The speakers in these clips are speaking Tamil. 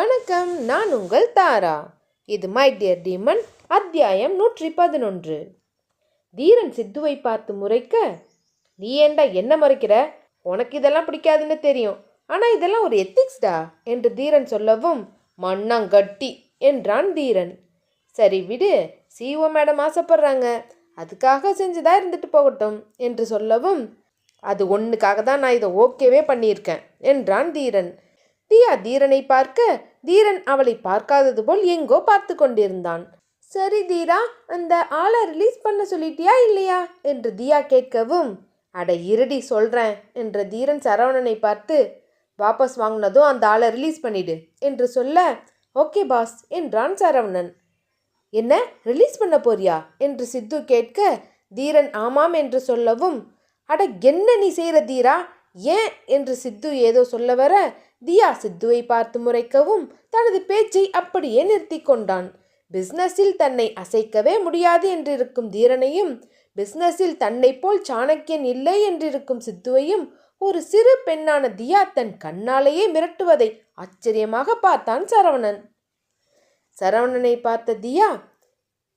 வணக்கம் நான் உங்கள் தாரா. இது மை டியர் டீமன் அத்தியாயம் நூற்றி பதினொன்று. தீரன் சித்துவை பார்த்து முறைக்க நீ ஏண்டா என்ன மறைக்கிற? உனக்கு இதெல்லாம் பிடிக்காதுன்னு தெரியும். ஆனால் இதெல்லாம் ஒரு எத்திக்ஸ்டா என்று தீரன் சொல்லவும் மண்ணாங்கட்டி என்றான் தீரன். சரி விடு சிஓ மேடம் ஆசைப்படுறாங்க. அதுக்காக செஞ்சுதான் இருந்துட்டு போகட்டும் என்று சொல்லவும் அது ஒன்றுக்காக தான் நான் இதை ஓகேவே பண்ணியிருக்கேன் என்றான் தீரன். தியா தீரனை பார்க்க தீரன் அவளை பார்க்காதது போல் எங்கோ பார்த்து கொண்டிருந்தான். சரி தீரா அந்த ஆளை ரிலீஸ் பண்ண சொல்லிட்டியா இல்லையா? என்று தியா கேட்கவும் அட இருடி சொல்கிறேன் என்ற தீரன் சரவணனை பார்த்து வாபஸ் வாங்கினதும் அந்த ஆளை ரிலீஸ் பண்ணிடு என்று சொல்ல ஓகே பாஸ் என்றான் சரவணன். என்ன ரிலீஸ் பண்ண போறியா? என்று சித்து கேட்க தீரன் ஆமாம் என்று சொல்லவும் அட என்ன நீ செய்கிற தீரா? ஏன்? என்று சித்து ஏதோ சொல்ல வர தியா சித்துவை பார்த்து முறைக்கவும் தனது பேச்சை அப்படியே நிறுத்தி கொண்டான். பிஸ்னஸில் தன்னை அசைக்கவே முடியாது என்றிருக்கும் தீரனையும் பிஸ்னஸில் தன்னை போல் சாணக்கியன் இல்லை என்றிருக்கும் சித்துவையும் ஒரு சிறு பெண்ணான தியா தன் கண்ணாலேயே மிரட்டுவதை ஆச்சரியமாக பார்த்தான் சரவணன். சரவணனை பார்த்த தியா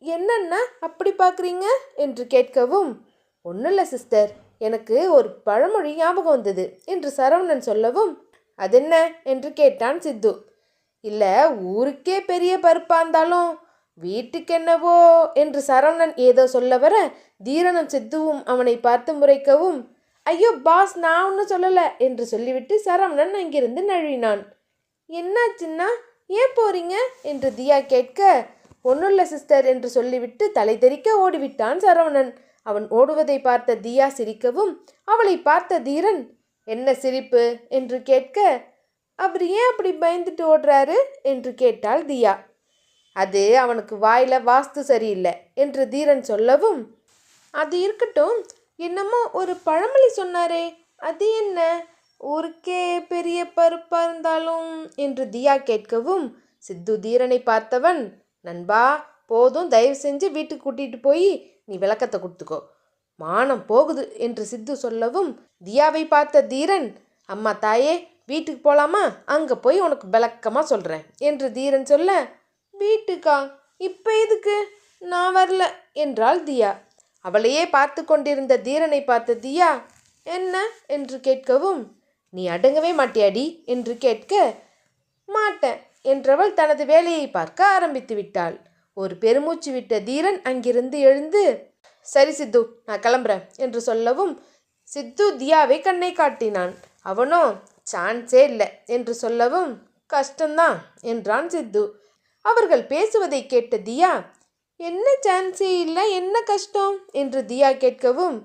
என்னண்ணா அப்படி பார்க்குறீங்க? என்று கேட்கவும் ஒன்றும் இல்லை சிஸ்டர். எனக்கு ஒரு பழமொழி ஞாபகம் வந்தது என்று சரவணன் சொல்லவும் அதென்ன? என்று கேட்டான் சித்து. இல்லை ஊருக்கே பெரிய பருப்பாக இருந்தாலும் வீட்டுக்கு என்னவோ என்று சரவணன் ஏதோ சொல்ல வர தீரனும் சித்துவும் அவனை பார்த்து முறைக்கவும் ஐயோ பாஸ் நான் ஒன்றும் சொல்லலை என்று சொல்லிவிட்டு சரவணன் அங்கிருந்து நழுவினான். என்னாச்சுன்னா ஏன் போறீங்க? என்று தியா கேட்க ஒன்றுள்ள சிஸ்டர் என்று சொல்லிவிட்டு தலை தெறிக்க ஓடிவிட்டான் சரவணன். அவன் ஓடுவதை பார்த்த தியா சிரிக்கவும் அவளை பார்த்த தீரன் என்ன சிரிப்பு? என்று கேட்க அவர் ஏன் அப்படி பயந்துட்டு ஓடுறாரு? என்று கேட்டாள் தியா. அது அவனுக்கு வாயில் வாஸ்து சரியில்லை என்று தீரன் சொல்லவும் அது இருக்கட்டும். என்னமோ ஒரு பழமொழி சொன்னாரே. அது என்ன? ஊருக்கே பெரிய பருப்பாக இருந்தாலும் என்று தியா கேட்கவும் சித்து தீரனை பார்த்தவன் நண்பா போதும். தயவு செஞ்சு வீட்டுக்கு கூட்டிகிட்டு போய் நீ விளக்கத்தை கொடுத்துக்கோ. மானம் போகுது என்று சித்து சொல்லவும் தியாவை பார்த்த தீரன் அம்மா தாயே வீட்டுக்கு போகலாமா அங்கே போய் உனக்கு விளக்கமாக சொல்கிறேன் என்று தீரன் சொல்ல வீட்டுக்கா? இப்போ எதுக்கு? நான் வரல என்றாள் தியா. அவளையே பார்த்து கொண்டிருந்த தீரனை பார்த்த தியா என்ன? என்று கேட்கவும் நீ அடங்கவே மாட்டியாடி? என்று கேட்க மாட்டேன் என்றவள் தனது வேலையை பார்க்க ஆரம்பித்து விட்டாள். ஒரு பெருமூச்சு விட்ட தீரன் அங்கிருந்து எழுந்து சரி சித்து நான் கிளம்புறேன் என்று சொல்லவும் சித்து தியாவை கண்ணை காட்டினான். அவனோ சான்ஸே இல்லை என்று சொல்லவும் கஷ்டம்தான் என்றான் சித்து. அவர்கள் பேசுவதை கேட்ட தியா என்ன சான்ஸே இல்லை என்ன கஷ்டம்? என்று தியா கேட்கவும்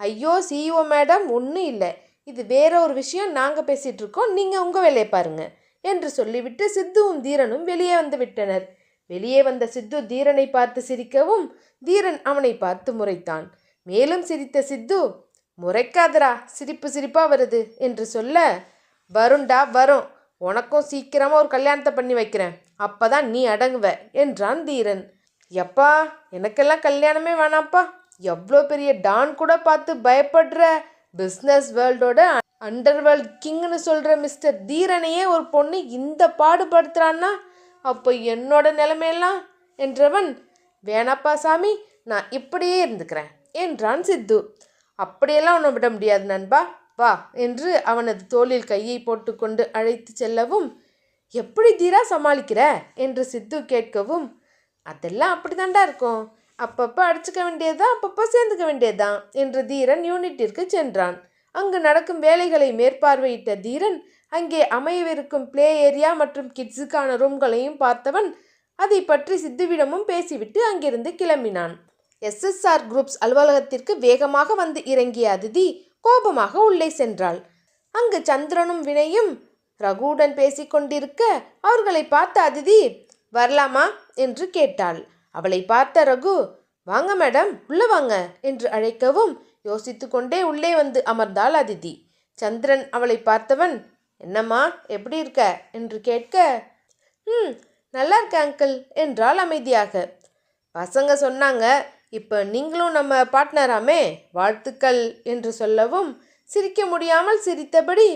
ஐயோ சிஇஓ மேடம் ஒன்றும் இல்லை. இது வேற ஒரு விஷயம் நாங்கள் பேசிகிட்டு இருக்கோம். நீங்கள் உங்கள் வேலையை பாருங்கள் என்று சொல்லிவிட்டு சித்துவும் தீரனும் வெளியே வந்து விட்டனர். வெளியே வந்த சித்து தீரனை பார்த்து சிரிக்கவும் தீரன் அவனை பார்த்து முறைத்தான். மேலும் சிரித்த சித்து முறைக்காதரா சிரிப்பு சிரிப்பா வருது என்று சொல்ல வருண்டா வரும். உனக்கும் சீக்கிரமாக ஒரு கல்யாணத்தை பண்ணி வைக்கிறேன். அப்பதான் நீ அடங்குவ என்றான் தீரன். எப்பா எனக்கெல்லாம் கல்யாணமே வேணாம்ப்பா. எவ்வளோ பெரிய டான் கூட பார்த்து பயப்படுற பிஸ்னஸ் வேர்ல்டோட அண்டர் வேர்ல்ட் கிங்னு சொல்கிற மிஸ்டர் தீரனையே ஒரு பொண்ணு இந்த பாடுபடுத்துறான்னா அப்போ என்னோட நிலைமையெல்லாம்? என்றவன் வேணாப்பா சாமி நான் இப்படியே இருந்துக்கிறேன் என்றான் சித்து. அப்படியெல்லாம் உன்னை விட முடியாது நண்பா வா என்று அவனது தோளில் கையை போட்டுக்கொண்டு அழைத்து செல்லவும் எப்படி தீரா சமாளிக்கிற? என்று சித்து கேட்கவும் அதெல்லாம் அப்படிதான்டா இருக்கும். அப்பப்போ அடிச்சுக்க வேண்டியதுதான் அப்பப்போ சேர்ந்துக்க வேண்டியதுதான் என்று தீரன் யூனிட்டிற்கு சென்றான். அங்கு நடக்கும் வேலைகளை மேற்பார்வையிட்ட தீரன் அங்கே அமையவிருக்கும் ப்ளே ஏரியா மற்றும் கிட்ஸுக்கான ரூம்களையும் பார்த்தவன் அதை பற்றி சித்துவிடமும் பேசிவிட்டு அங்கிருந்து கிளம்பினான். எஸ்எஸ்ஆர் குரூப்ஸ் அலுவலகத்திற்கு வேகமாக வந்து இறங்கிய அதிதி கோபமாக உள்ளே சென்றாள். அங்கு சந்திரனும் வினையும் ரகுவுடன் பேசிக்கொண்டிருக்க அவர்களை பார்த்த அதிதி வரலாமா? என்று கேட்டாள். அவளை பார்த்த ரகு வாங்க மேடம் உள்ள வாங்க என்று அழைக்கவும் யோசித்து கொண்டே உள்ளே வந்து அமர்ந்தாள் அதிதி. சந்திரன் அவளை பார்த்தவன் என்னம்மா எப்படி இருக்க? என்று கேட்க ம் நல்லா இருக்க அங்கிள் என்றால் அமைதியாக. பசங்க சொன்னாங்க இப்போ நீங்களும் நம்ம பார்ட்னராமே வாழ்த்துக்கள் என்று சொல்லவும் சிரிக்க முடியாமல் சிரித்தபடி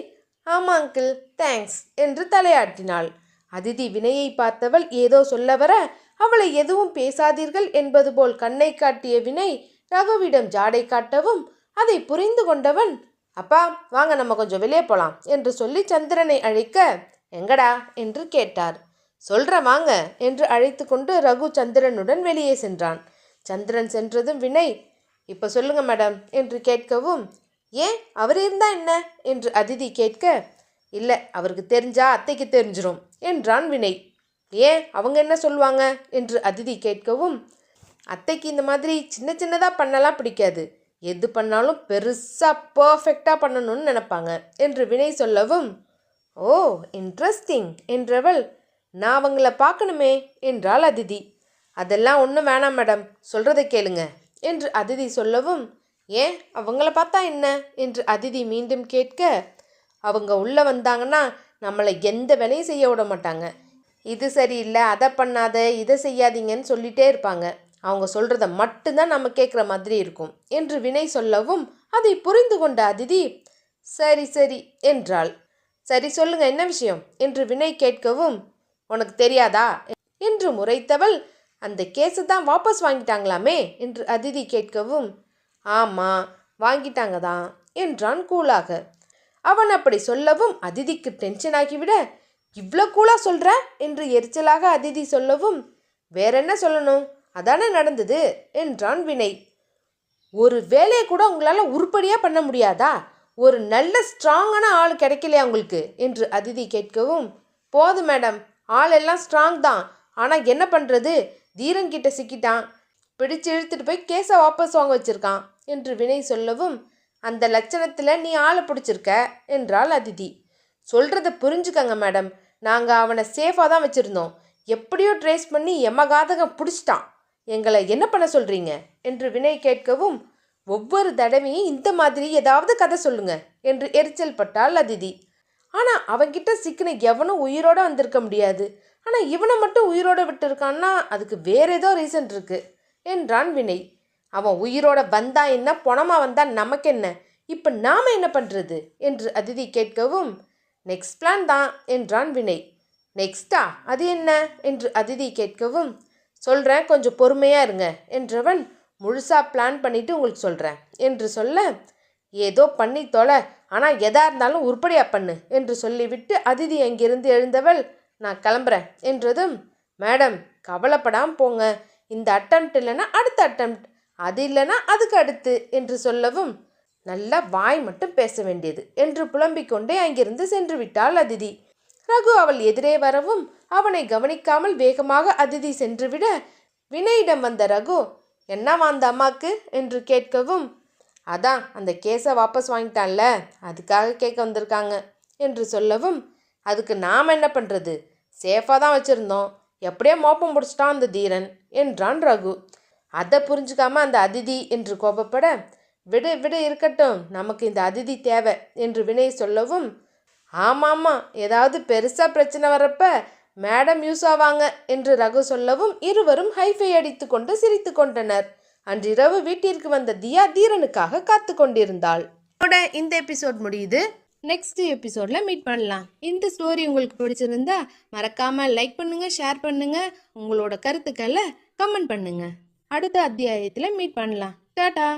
ஆமாம் அங்கிள் தேங்க்ஸ் என்று தலையாட்டினாள். அதிதி வினையை பார்த்தவள் ஏதோ சொல்ல வர அவளை எதுவும் பேசாதீர்கள் என்பது போல் கண்ணை காட்டிய வினை ரகுவிடம் ஜாடை காட்டவும் அதை புரிந்து கொண்டவன் அப்பா வாங்க நம்ம கொஞ்சம் வெளியே போகலாம் என்று சொல்லி சந்திரனை அழைக்க எங்கடா? என்று கேட்டார். சொல்றேன் வாங்க என்று அழைத்து கொண்டு ரகு சந்திரனுடன் வெளியே சென்றான். சந்திரன் சென்றதும் வினை இப்போ சொல்லுங்க மேடம் என்று கேட்கவும் ஏன்? அவர் இருந்தா என்ன? என்று அதிதி கேட்க இல்லை அவருக்கு தெரிஞ்சா அத்தைக்கு தெரிஞ்சிரும் என்றான் வினை. ஏன்? அவங்க என்ன சொல்லுவாங்க? என்று அதிதி கேட்கவும் அத்தைக்கு இந்த மாதிரி சின்ன சின்னதாக பண்ணலாம் பிடிக்காது. எது பண்ணாலும் பெருசாக பர்ஃபெக்டாக பண்ணணும்னு நினப்பாங்க. என்று வினை சொல்லவும் ஓ இன்ட்ரெஸ்டிங் என்றவள் நான் அவங்கள பார்க்கணுமே என்றாள் அதிதி. அதெல்லாம் ஒன்றும் வேணாம் மேடம் சொல்கிறத கேளுங்க என்று அதிதி சொல்லவும் ஏன் அவங்கள பார்த்தா என்ன? என்று அதிதி மீண்டும் கேட்க அவங்க உள்ளே வந்தாங்கன்னா நம்மளை எந்த வேலையும் செய்ய விட மாட்டாங்க. இது சரியில்லை அதை பண்ணாத இதை செய்யாதீங்கன்னு சொல்லிட்டே இருப்பாங்க. அவங்க சொல்கிறத மட்டும்தான் நம்ம கேட்குற மாதிரி இருக்கும் என்று வினை சொல்லவும் அதை புரிந்து கொண்ட அதிதி சரி சரி என்றாள். சரி சொல்லுங்க என்ன விஷயம்? என்று வினை கேட்கவும் உனக்கு தெரியாதா? என்று முறைத்தவள் அந்த கேஸை தான் வாபஸ் வாங்கிட்டாங்களாமே? என்று அதிதி கேட்கவும் ஆமாம் வாங்கிட்டாங்க தான் என்றான் கூலாக. அவன் அப்படி சொல்லவும் அதிதிக்கு டென்ஷன் ஆகிவிட இவ்வளோ கூலாக சொல்கிற என்று எரிச்சலாக அதிதி சொல்லவும் வேற என்ன சொல்லணும்? அதானே நடந்தது? என்றான் வினை ஒரு வேலையை கூட உங்களால் உருப்படியாக பண்ண முடியாதா? ஒரு நல்ல ஸ்ட்ராங்கான ஆள் கிடைக்கலையா உங்களுக்கு? என்று அதிதி கேட்கவும் போதும் மேடம் ஆள் எல்லாம் ஸ்ட்ராங் தான். ஆனால் என்ன பண்ணுறது தீரன் கிட்ட சிக்கிட்டான். பிடிச்சு இழுத்துட்டு போய் கேஸை வாபஸ் வாங்க வச்சுருக்கான் என்று வினை சொல்லவும் அந்த லட்சணத்தில் நீ ஆளை பிடிச்சிருக்க? என்றாள் அதிதி. சொல்கிறத புரிஞ்சுக்கங்க மேடம். நாங்கள் அவனை சேஃபாக தான் வச்சுருந்தோம். எப்படியோ ட்ரேஸ் பண்ணி எமகாதகம் பிடிச்சிட்டான். எங்களை என்ன பண்ண சொல்கிறீங்க என்று வினய் கேட்கவும் ஒவ்வொரு தடவையும் இந்த மாதிரி ஏதாவது கதை சொல்லுங்க என்று எரிச்சல் பட்டாள் அதிதி. ஆனால் அவன்கிட்ட சிக்கின எவனும் உயிரோட வந்திருக்க முடியாது. ஆனால் இவனை மட்டும் உயிரோட விட்டுருக்கான்னா அதுக்கு வேற ஏதோ ரீசன் இருக்கு என்றான் வினை அவன் உயிரோட வந்தா என்ன பொணமா வந்தா நமக்கு என்ன? இப்போ நாம் என்ன பண்ணுறது என்று அதிதி கேட்கவும் நெக்ஸ்ட் பிளான் தான் என்றான் வினை நெக்ஸ்டா அது என்ன? என்று அதிதி கேட்கவும் சொல்கிறேன் கொஞ்சம் பொறுமையாக இருங்க என்றவன் முழுசாக பிளான் பண்ணிவிட்டு உங்களுக்கு சொல்கிறேன் என்று சொல்ல ஏதோ பண்ணி தொலை ஆனால் எதா இருந்தாலும் உருப்படியாக பண்ணு என்று சொல்லிவிட்டு அதிதி அங்கிருந்து எழுந்தவள் நான் கிளம்புறேன் என்றதும் மேடம் கவலைப்படாமல் போங்க. இந்த அட்டம்ப்ட் இல்லைன்னா அடுத்த அட்டம்ப்ட் அது இல்லைன்னா அதுக்கு அடுத்து என்று சொல்லவும் நல்லா வாய் மட்டும் பேச வேண்டியது என்று புலம்பிக் கொண்டே அங்கிருந்து சென்று விட்டாள் அதிதி. ரகு அவள் எதிரே வரவும் அவனை கவனிக்காமல் வேகமாக அதிதி சென்றுவிட வினயிடம் வந்த ரகு என்னவா அந்த அம்மாக்கு? என்று கேட்கவும் அதான் அந்த கேஸை வாபஸ் வாங்கிட்டான்ல அதுக்காக கேட்க வந்திருக்காங்க என்று சொல்லவும் அதுக்கு நாம் என்ன பண்ணுறது சேஃபாக தான் வச்சுருந்தோம். எப்படியோ மோப்பம் முடிச்சிட்டான் அந்த தீரன் என்றான் ரகு. அதை புரிஞ்சுக்காம அந்த அதிதி என்று கோபப்பட விடு விடு இருக்கட்டும். நமக்கு இந்த அதிதி தேவை என்று வினய் சொல்லவும் ஆமாம்மா ஏதாவது பெருசாக பிரச்சனை வரப்ப மேடம் யூஸ் ஆவாங்க என்று ரகு சொல்லவும் இருவரும் ஹைஃபை அடித்து கொண்டு சிரித்து கொண்டனர். அன்றிரவு வீட்டிற்கு வந்த தியா தீரனுக்காக காத்து கொண்டிருந்தாள். இந்த எபிசோட் முடியுது. நெக்ஸ்ட் எபிசோட்ல மீட் பண்ணலாம். இந்த ஸ்டோரி உங்களுக்கு பிடிச்சிருந்தா மறக்காம லைக் பண்ணுங்க ஷேர் பண்ணுங்க. உங்களோட கருத்துக்களை கமெண்ட் பண்ணுங்க. அடுத்த அத்தியாயத்தில் மீட் பண்ணலாம். டாட்டா